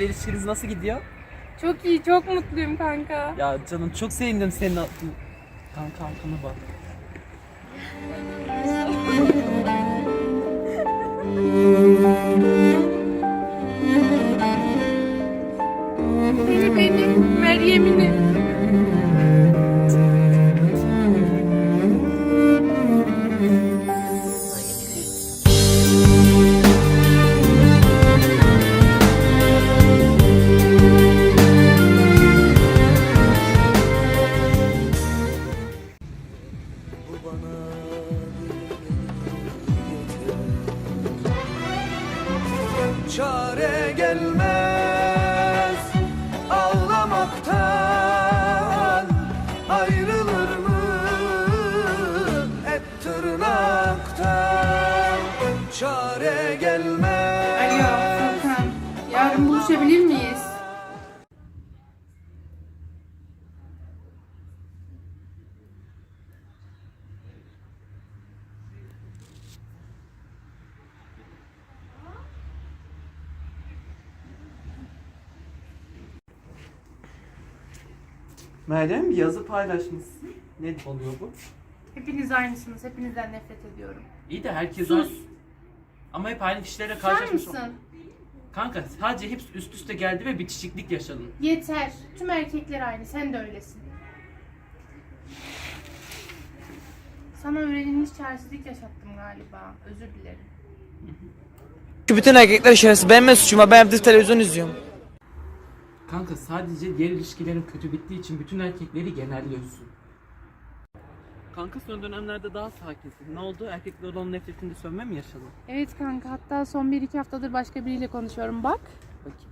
ilişkiniz nasıl gidiyor? Çok iyi, çok mutluyum kanka. Ya canım çok sevindim senin adın. Kanka arkana bak. çare gelmez Alo Furkan, yarın buluşabilir miyiz? Meryem bir yazı paylaşmışsın. Ne oluyor bu? Hepiniz aynısınız, hepinizden nefret ediyorum. İyi de herkes Sus. Ama hep aynı kişilerle Susar karşılaşmış. mısın? Kanka sadece hepsi üst üste geldi ve bitişiklik yaşadın. Yeter. Tüm erkekler aynı, sen de öylesin. Sana öğrenilmiş çaresizlik yaşattım galiba. Özür dilerim. Çünkü bütün erkekler şerefsiz. Benim ne suçum var? Ben evde televizyon izliyorum. Kanka sadece diğer ilişkilerin kötü bittiği için bütün erkekleri genelliyorsun. Kanka son dönemlerde daha sakinsin. Ne oldu? Erkekler olan nefretinde sönme mi yaşadın? Evet kanka, hatta son 1-2 haftadır başka biriyle konuşuyorum bak. Bakayım.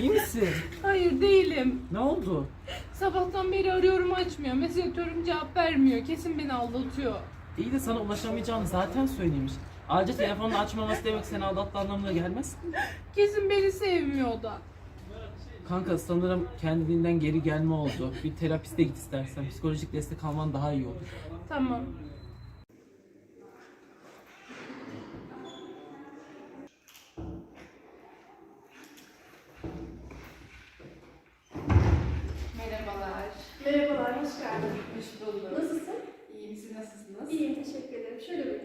iyi misin? Hayır değilim. Ne oldu? Sabahtan beri arıyorum açmıyor. Mesaj atıyorum cevap vermiyor. Kesin beni aldatıyor. İyi de sana ulaşamayacağını zaten söylemiş. Ayrıca telefonunu açmaması demek seni aldattı anlamına gelmez. Kesin beni sevmiyor o da. Kanka sanırım kendinden geri gelme oldu. Bir terapiste git istersen. Psikolojik destek alman daha iyi olur. Tamam. Nasılsın? İyiyim, siz nasılsınız? İyiyim, teşekkür ederim. Şöyle buyurun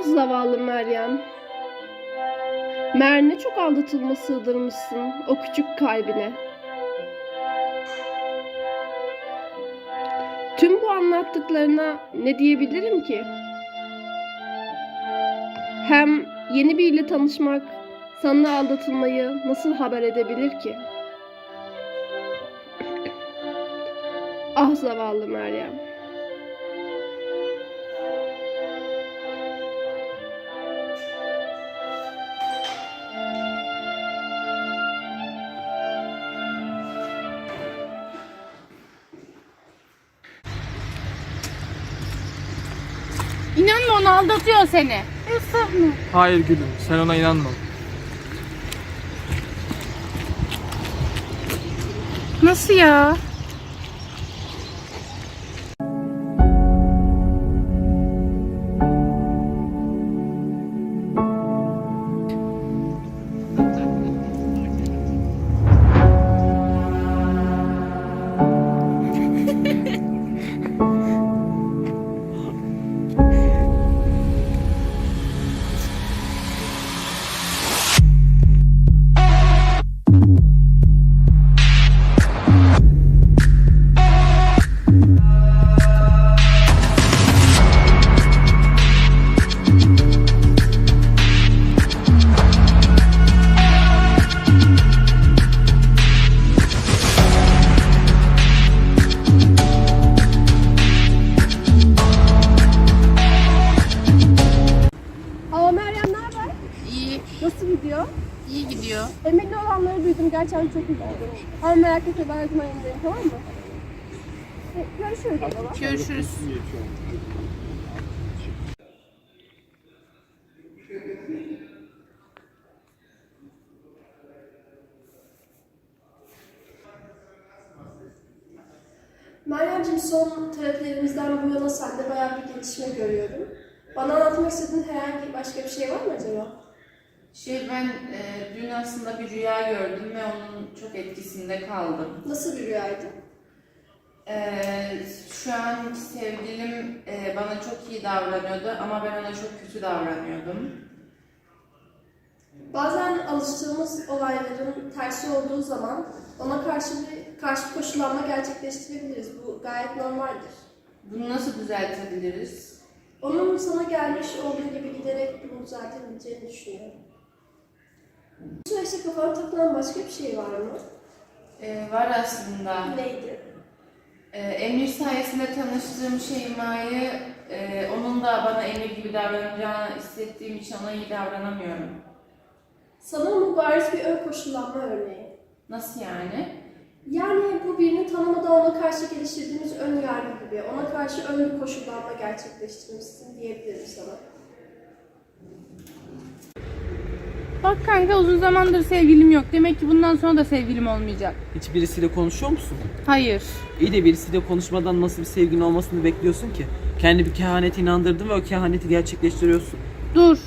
Ah zavallı Meryem. Mer ne çok aldatılma sığdırmışsın o küçük kalbine. Tüm bu anlattıklarına ne diyebilirim ki? Hem yeni biriyle tanışmak sana aldatılmayı nasıl haber edebilir ki? Ah zavallı Meryem. Mi onu aldatıyor seni? Yusuf mu? Hayır gülüm, sen ona inanma. Nasıl ya? Gerçekten çok üzüldüm. Ama merak etme ben her zaman yanındayım tamam mı? E, Görüşürüz o zaman. Görüşürüz. Meryemciğim son terapilerimizden bu yana sende bayağı bir gelişme görüyorum. Bana anlatmak istediğin herhangi başka bir şey var mı acaba? Şey ben e, dün aslında bir rüya gördüm ve onun çok etkisinde kaldım. Nasıl bir rüyaydı? E, şu an sevgilim e, bana çok iyi davranıyordu ama ben ona çok kötü davranıyordum. Bazen alıştığımız olayların tersi olduğu zaman ona karşı bir karşı koşullanma gerçekleştirebiliriz. Bu gayet normaldir. Bunu nasıl düzeltebiliriz? Onun sana gelmiş olduğu gibi giderek bunu düzeltebileceğini düşünüyorum. Bu süreçte kafana takılan başka bir şey var mı? E, var aslında. Neydi? E, Emir sayesinde tanıştığım Şeyma'yı e, onun da bana Emir gibi davranacağını hissettiğim için ona iyi davranamıyorum. Sanırım bu bariz bir ön koşullanma örneği. Nasıl yani? Yani bu birini tanımada ona karşı geliştirdiğimiz ön yargı gibi. Ona karşı ön bir koşullanma gerçekleştirmişsin diyebilirim sana. Bak kanka uzun zamandır sevgilim yok. Demek ki bundan sonra da sevgilim olmayacak. Hiç birisiyle konuşuyor musun? Hayır. İyi de birisiyle konuşmadan nasıl bir sevgin olmasını bekliyorsun ki? Kendi bir kehanete inandırdın ve o kehaneti gerçekleştiriyorsun. Dur.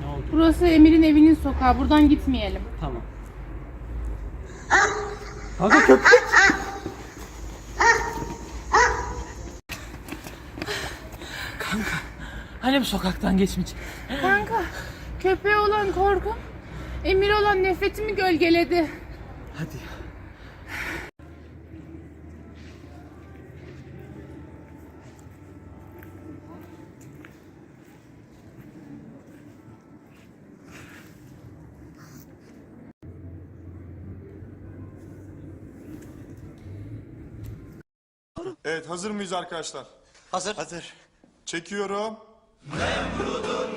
Ne oldu? Burası Emir'in evinin sokağı. Buradan gitmeyelim. Tamam. Kanka köpek. Kanka. Hani bu sokaktan geçmeyecek? Kanka, köpeğe olan korkum Emir olan nefretimi gölgeledi. Hadi ya. Evet hazır mıyız arkadaşlar? Hazır. Hazır. Çekiyorum. Nemrud'un